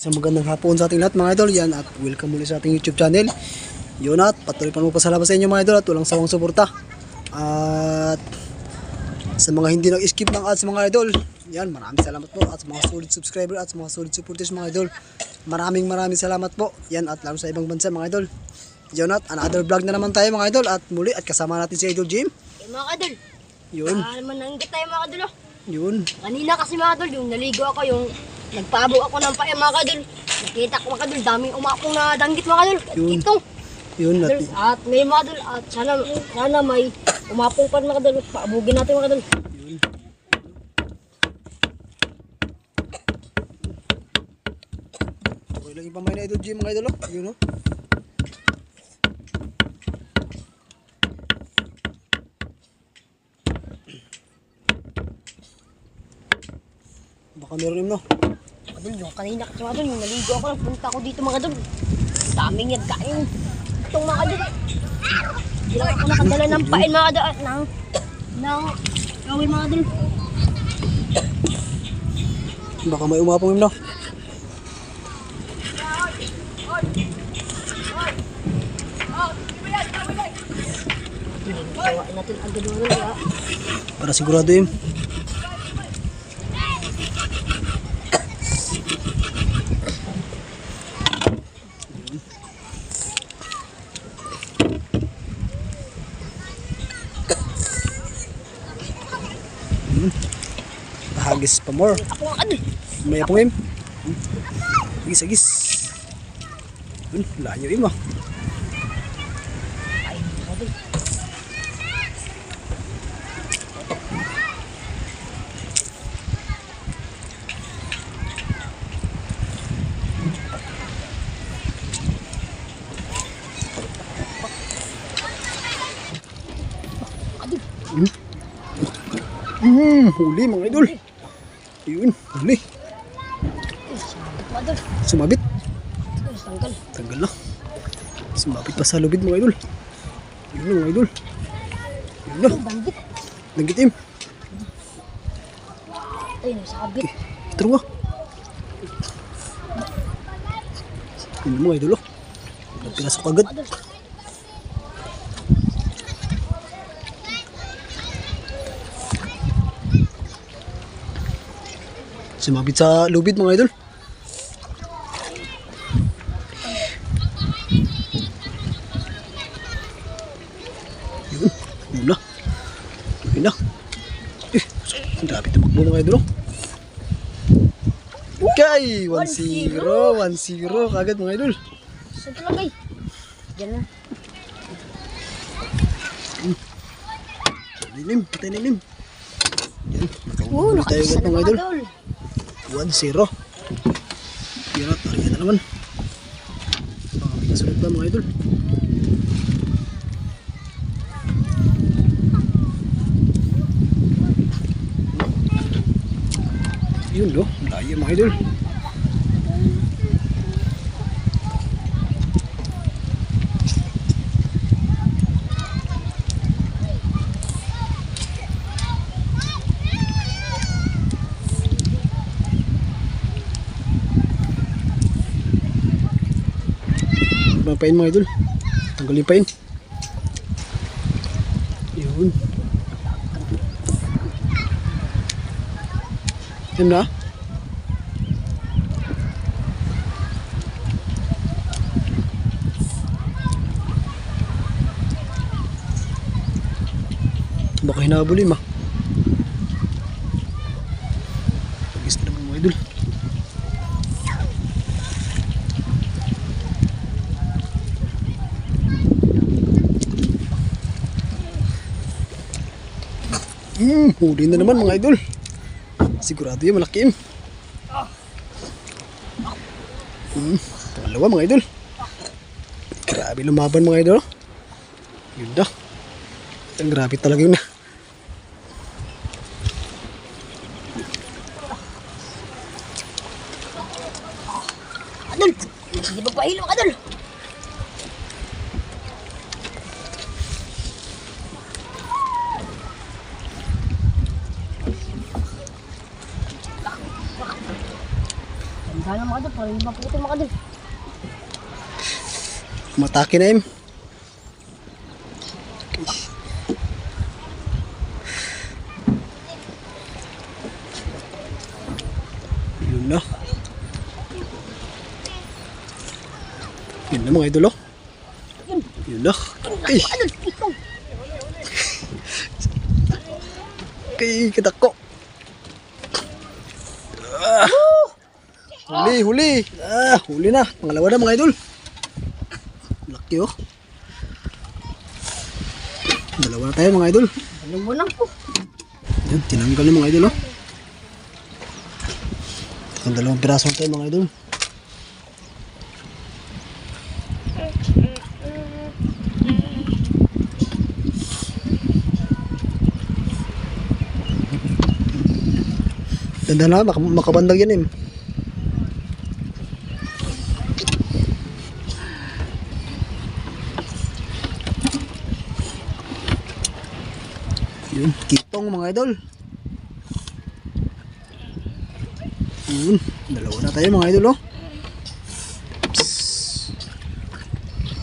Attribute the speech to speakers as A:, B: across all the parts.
A: Isang magandang hapon sa ating lahat mga idol yan at welcome muli sa ating YouTube channel. Yun at patuloy pa mo pasalamat sa inyo mga idol at walang sawang suporta. At sa mga hindi nag-skip ng ads mga idol, yan maraming salamat po at sa mga solid subscriber at sa mga solid supporters mga idol. Maraming maraming salamat po. Yan at lalo sa ibang bansa mga idol. Yun at another vlog na naman tayo mga idol at muli at kasama natin si Idol Jim.
B: Eh, mga kadol,
A: Yun,
B: ah, naman nanggit tayo mga kadol. oh.
A: yun.
B: Kanina kasi mga kadol, yung naligo ako, yung nagpaabo ako ng pae mga kadol. Nakita ko mga kadol, daming umapong na danggit mga kadol. At
A: Yun.
B: Ito,
A: Yun at
B: kadol, at ngayon mga kadol, at sana, sana may umapong pa mga kadol. Paabugin natin mga kadol.
A: yun. Okay lang yung pamay na Idol Jim mga idol. oh. Yun oh. Baka meron yun no.
B: Yung kanina kasi mga kadol, yung naligo ako, nagpunta ako dito mga kadol. Daming yan kain. Itong mga kadol. Hindi lang ako nakadala ng pain mga kadol. at Ng, ng, gawin mga kadol.
A: Baka may umapong yun no. Para sigurado yun. Hmm. Hagis pa more.
B: Ako kadol.
A: May apong im. Agis, agis. Yun, layo im ah. Hmm, huli mga idol. Yun, huli. Sumabit.
B: Tanggal.
A: Tanggal na. Sumabit pa sa lubid mga idol. Yun na mga idol. Yun na. Nagitim.
B: Ay, nasabit.
A: Ito nga. Yun na mga idol oh. Nagpinasok agad.
B: Mga kadol.
A: Sumabit sa lubid mga idol. Yun. Yun na. Yun na. Eh, grabe tumakbo mga idol. oh. Okay, 1-0, 1-0 kagad mga idol.
B: Saan? Diyan na.
A: Nilim, patay nilim. Yan,
B: Oo,
A: nakahuli tayo agad
B: na
A: mga idol.
B: Idol.
A: 1-0. Pero tarihan na naman. Baka may kasunod pa mga idol. Yun no, layo mga idol. Pain mga idol. Tanggalin pain. Yun. Yan na. Baka hinabulin ma. Pagis na naman mga idol. Hmm, huli na naman mga idol. Sigurado yung malaki yun. Hmm, pangalawa mga idol. Grabe lumaban mga idol. Yun na. Ang grabe talaga yun na.
B: Kadol! Hindi ba pahilo, kadol? Ganda na mga kadol. Parang iba po ito mga idol.
A: Matake na im. Yun na. Yun na mga idol oh. Yun na. Ay, kay katako. Ah. Huli, huli. Ah, huli na. Pangalawa na mga idol. Laki oh. Dalawa na tayo mga idol.
B: Ano mo lang po?
A: Yan, tinanggal ng mga idol, oh. Ang dalawang piraso na tayo, mga idol. Ganda na, mak makabandag yan, eh. Yun, kitong mga idol. Yun, dalawa na tayo mga idol oh.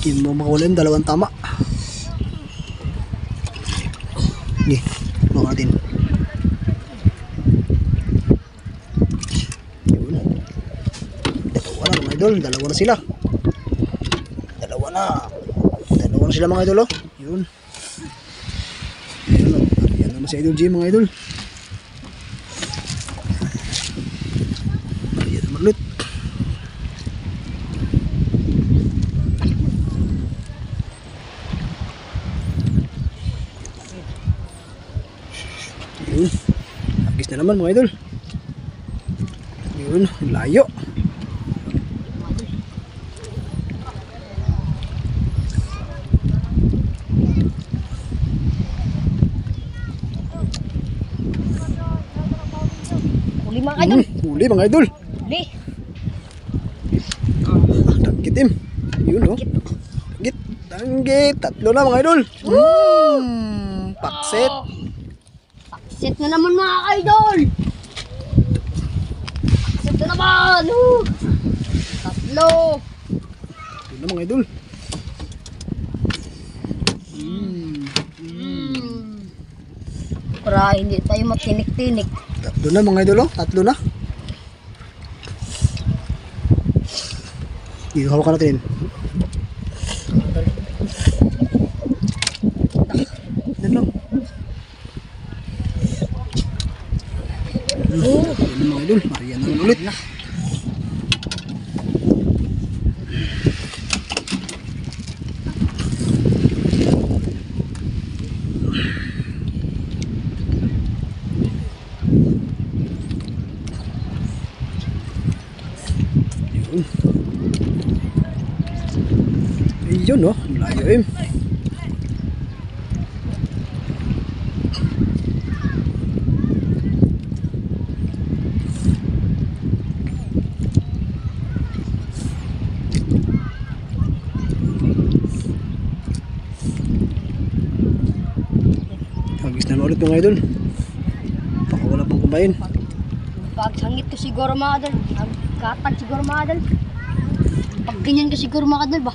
A: Yun mo yung dalawang tama. Ni, mga natin. Yun. Dalawa mga idol, dalawa na sila. Dalawa na. Dalawa na sila mga idol oh. Yun. Naman si Idol G mga idol. Ayan naman ulit. Yun. Agis na naman mga idol. Yun, layo.
B: Huli mga idol.
A: Hmm, huli mga idol.
B: Huli.
A: Ah, Tanggit im. Yun oh. Tanggit. Tanggit. Tatlo na mga idol. Hmm, pakset.
B: Set na naman mga idol. Set na naman. Uh. Tatlo.
A: Yun na mga idol. Hmm.
B: Para hindi tayo matinik-tinik.
A: Tatlo na mga idol oh. Tatlo na. Dito hawakan natin. Lang.
B: Oh.
A: Na mga idol. Marian naman ulit. Yun. Ayun no. Layo eh. Ulit mga idol. Baka wala pang kumain.
B: Pag sangit ko siguro mga idol. Katag siguro mga idol. Pag ganyan ko siguro mga idol ba?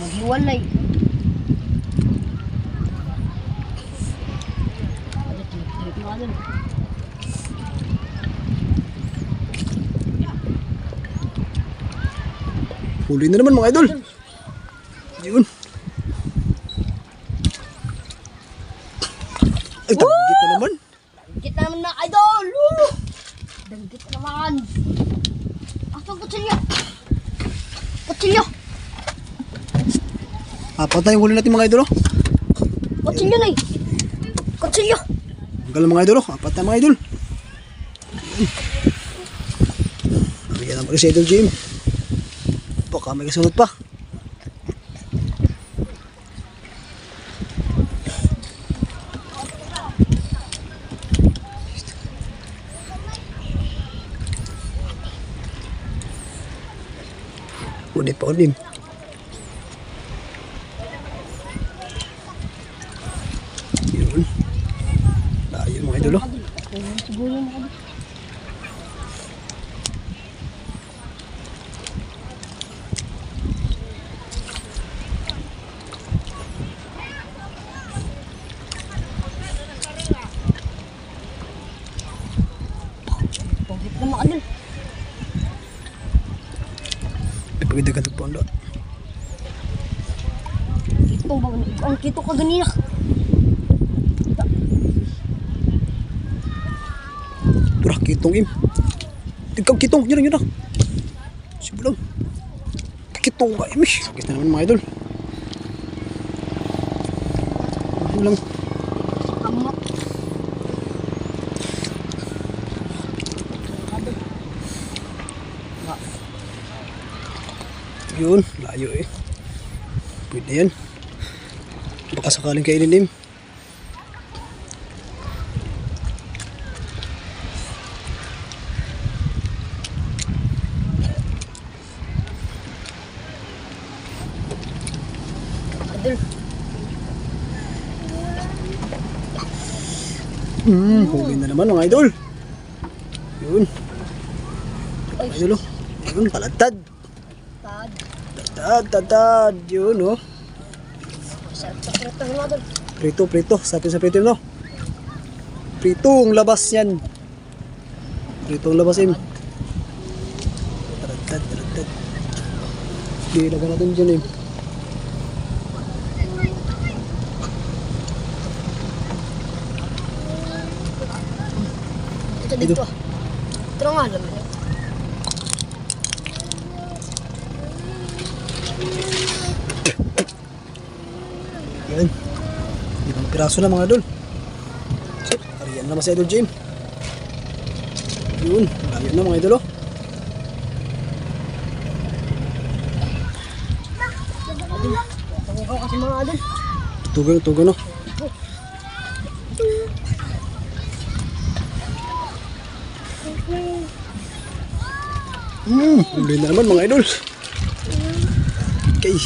B: Maghiwalay. Mga idol.
A: Huli na naman mga idol. Yun. Ay, tanggit na naman.
B: Danggit naman na idol! Woo! Danggit naman! Asang kutsilyo? Kutsilyo!
A: Apat na yung huli natin mga idol.
B: Kutsilyo na eh! Kutsilyo!
A: Ang galang mga idol. Apat na mga idol. Ayan naman si Idol Jim. Baka may kasunod pa. Ulit pa ulit. Yun. Layo mga idol. oh.
B: Siguro yung mga
A: Pagdagan po ang lot.
B: Ito ba? Ang kito ka ganina.
A: Turah, kitong im. Ikaw, kitong, yun yun na. Sige lang. Kitong ba, im. Sakit na naman mga idol. Ano lang. Yun, layo eh. Pwede yan. Baka sakaling kainin im.
B: Adol.
A: Hmm, huli na naman mga idol. Yun,
B: Ay,
A: idol oh. Yun, palatad.
B: tad.
A: Tad, tad, tad. Yun oh.
B: Mga.
A: Prito, prito. Sabi sa prito no. Prito ang labas yan. Prito ang labas im. Taratad, taratad. Sige, ilagay natin dyan im.
B: Ito dito. Ito nga alam mo.
A: Yan. Limang piraso na mga idol. So, ariyan naman si Idol Jim. Yun, layo na mga idol oh. Tugan, tugan oh. Hmm, huli na naman mga idol. Okay.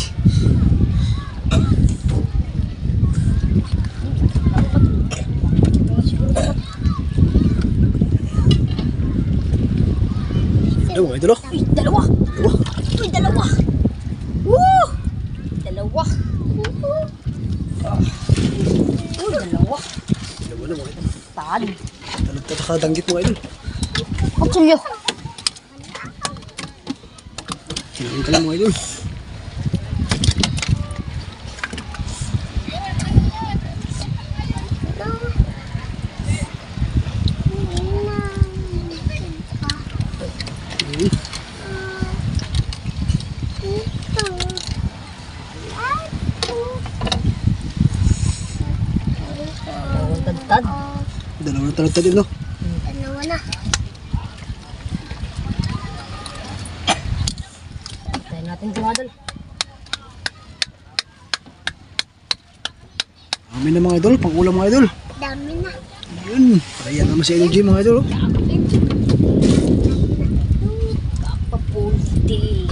A: Ano mga idol
B: dalawa.
A: Dalawa.
B: Uy, dalawa. Woo! Dalawa. Uy, dalawa.
A: Dalawa na mga idol.
B: Tad.
A: Talog ka nakadanggit mga idol.
B: Kutsulyo.
A: Kinain ka lang mga idol.
B: Dalawang
A: na talagtad din no.
B: Dalawa na. Tayo natin si Adol.
A: Amin na mga idol, pang ulam mga idol.
B: Dami na.
A: Yun, kaya naman si Idol Jim mga idol.
B: Kapaputi.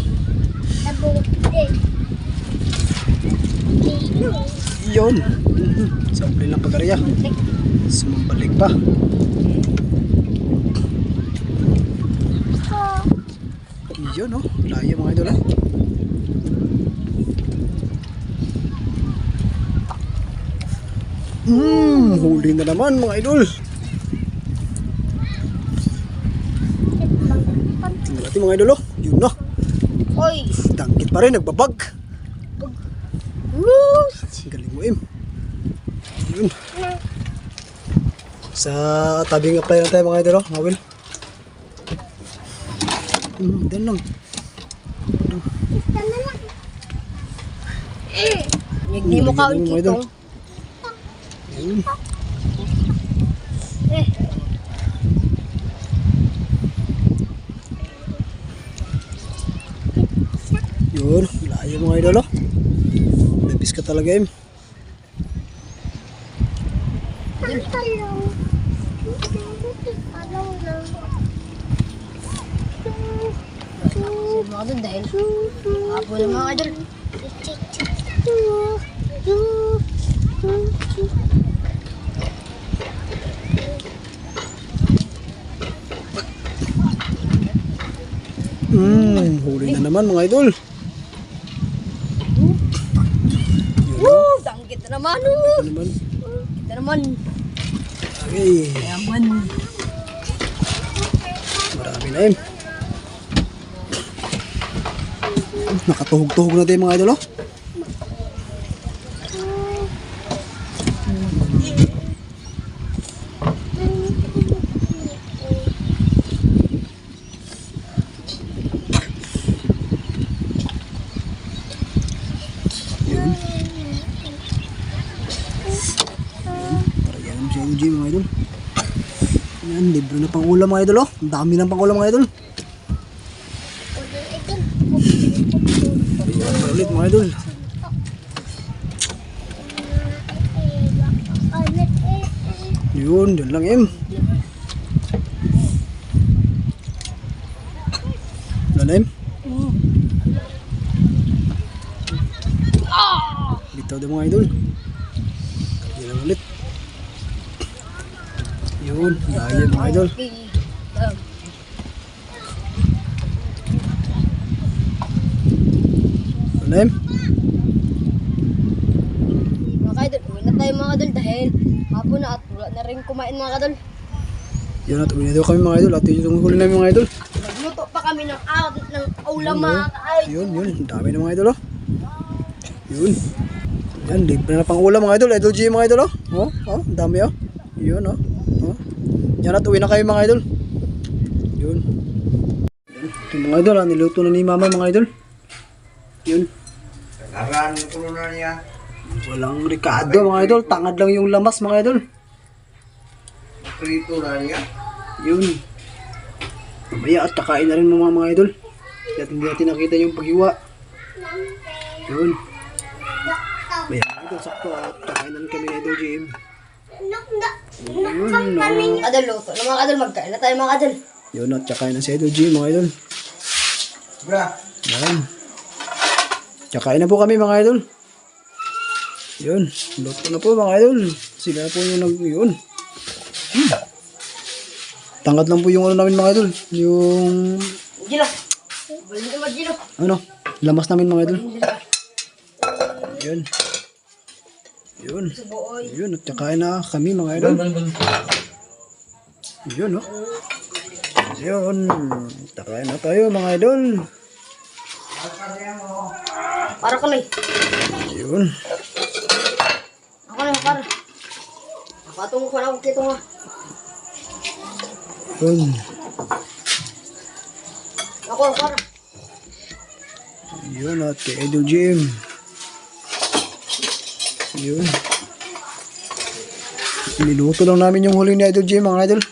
B: Kapaputi.
A: Yun. Sa uli lang pagkarya. Sumambalik pa. Yun oh, layo mga idol ah. Hmm, huli na naman mga idol. Natin mga idol oh. Yun na.
B: Oy!
A: Dangkit pa rin, nagbabag.
B: Woo!
A: Galing mo, Im. Yun. Sa tabing apply lang tayo mga idol, oh, mga Will. Hmm, dan lang.
B: Hindi mo ka
A: Galing mo,
B: ulit
A: idol.
B: itong.
A: Yun.
B: Eh,
A: Yun, layo mga idol, oh. Labis ka talaga, Im.
B: si mga doon dahil hapo ng mga idol.
A: Hmm, huli na naman mga idol.
B: Woo! Danggit na naman. Woo!
A: Naman?
B: Kita naman.
A: Okay,
B: Yaman.
A: marami na, Im. Nakatuhog-tuhog na tayo mga idol oh. Yun. Yun. Para yan ang CLG mga idol. Yan, libre na pang ulam mga idol oh. Ang dami ng pang ulam mga idol. Ayan ulit mga idol. Yun, yun lang em. Ano em? Bitaw din mga idol. Yun lang ulit. Yun, gaya mga idol. Na em?
B: Mga kaidol, uwi na tayo mga kadol dahil hapon na at wala na rin kumain mga kadol.
A: Yun at uwi na daw kami mga idol. At yun yung huli namin mga idol.
B: Nagluto pa kami ng out ng ulam mga kaidol.
A: Yun, yun. Ang dami ng mga idol, oh. Yun. Yan, libre na pang ulam mga idol. Idol G mga idol, oh. Oh, oh, dami, oh. Yun, oh. oh. Yan at uwi na kayo mga idol. Yun. Ito mga idol, ah. Niluto na ni mama mga idol. Yun.
C: Aran ko na niya.
A: Walang ricado mga idol. Tangad lang yung lamas mga idol.
C: Prito na niya.
A: Yun. Mamaya at kakain na rin mga mga idol. Kaya hindi natin nakita yung paghiwa. Yun. Mamaya mga idol, sakto at kakain na rin kami ni Idol JM. Yun.
B: Mga kadol, luto na mga kadol. Magkain na tayo mga kadol.
A: Yun at kakain na si Idol JM mga idol.
C: Bra.
A: Yan. Kakain na po kami mga idol. Yun. Luto na po mga idol. Sila na po yung nag... Yun. Hmm. Tangad lang po yung ano namin mga idol. Yung...
B: Gilo.
A: Ano? Lamas namin mga idol. Yun. Yun. Yun. At kakain na kami mga idol. Yun oh. Yun. Kakain na tayo mga idol.
B: Para kami.
A: Yun.
B: Ako na, para. Nakatungko ko na ako kito nga.
A: Yun.
B: Ako, para.
A: Yun at kay Idol Jim. Yun. Niluto lang namin yung huli ni Idol Jim mga idol.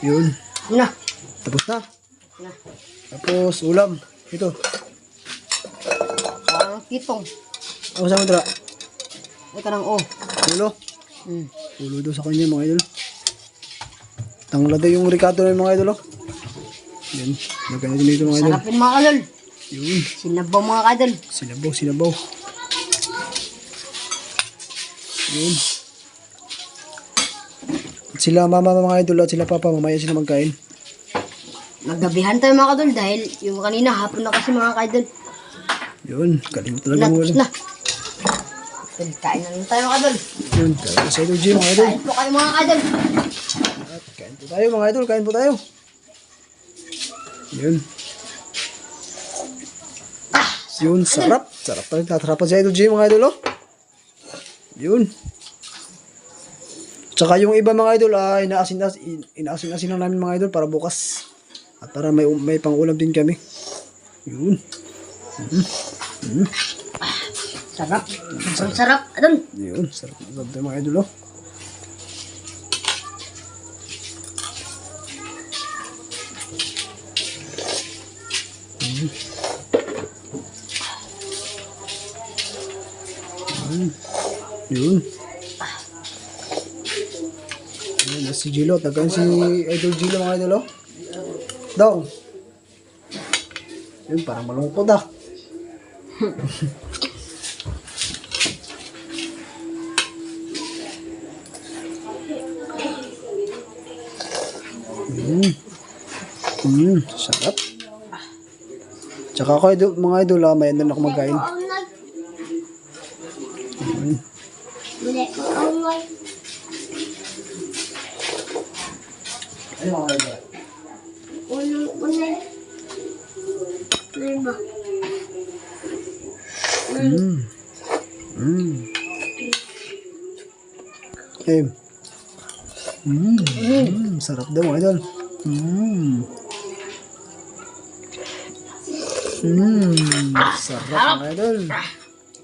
A: Yun.
B: Yun na.
A: Tapos na.
B: Na.
A: Tapos ulam. Ito.
B: Pitong.
A: Ako sa madra.
B: Ay ka ng o.
A: Ulo.
B: Hmm.
A: Ulo daw sa kanya mga idol. Tangla daw yung Ricardo ng mga idol. Oh. Yan. Lagyan natin dito mga idol.
B: Sarapin mga kadol.
A: Yun.
B: Sinabaw mga kadol.
A: Sinabaw, sinabaw. Yun. At sila mama mga idol at sila papa mamaya sila magkain.
B: Naggabihan tayo mga kadol dahil yung kanina hapon na kasi mga kadol.
A: Yun, galing talaga mo.
B: Lapos na. Kain na lang tayo mga kadol.
A: Yun, kain sa idol G mga idol.
B: Kain po kayo mga kadol.
A: At kain po tayo mga idol, kain po tayo. Yun. Yun, sarap. Sarap talaga. Tatarapan si Idol G mga idol, oh. Yun. Tsaka yung iba mga idol, ah, inaasin, inaasin, asin lang namin mga idol para bukas. At para may, may pangulam din kami. Yun.
B: Sarap. Ang sarap. Adol.
A: Yun, sarap na sarap tayo mga idol, oh. Mm. Mm. Yun. Na si Gilo. Tagaan si Idol Gilo mga idol, oh. Daw. Yun, parang malungkot ah. Mm. Mm, sarap. Tsaka ako, idol, mga idol, ah, may na ako magkain. Mm. Ano mga idol? Mm. Mm. Eh. Mm. Mm. Sarap daw idol. Mm. Mm. Sarap mga idol.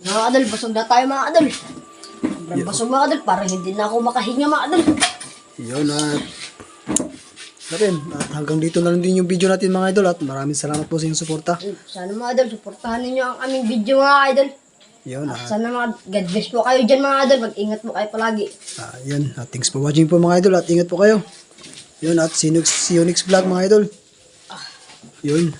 B: Mga kadol, basog na tayo mga kadol. Sobrang basog mga kadol, parang hindi na ako makahinga mga kadol.
A: Yun at natin, at hanggang dito na lang din yung video natin mga idol at maraming salamat po sa inyong suporta.
B: Sana mga idol, suportahan ninyo ang aming video mga idol.
A: Yun at
B: Sana mga God bless po kayo dyan mga idol. Mag-ingat po kayo palagi.
A: ah, yun, at thanks for watching po mga idol at ingat po kayo. Yun at see you next, see you next vlog mga idol. Yun.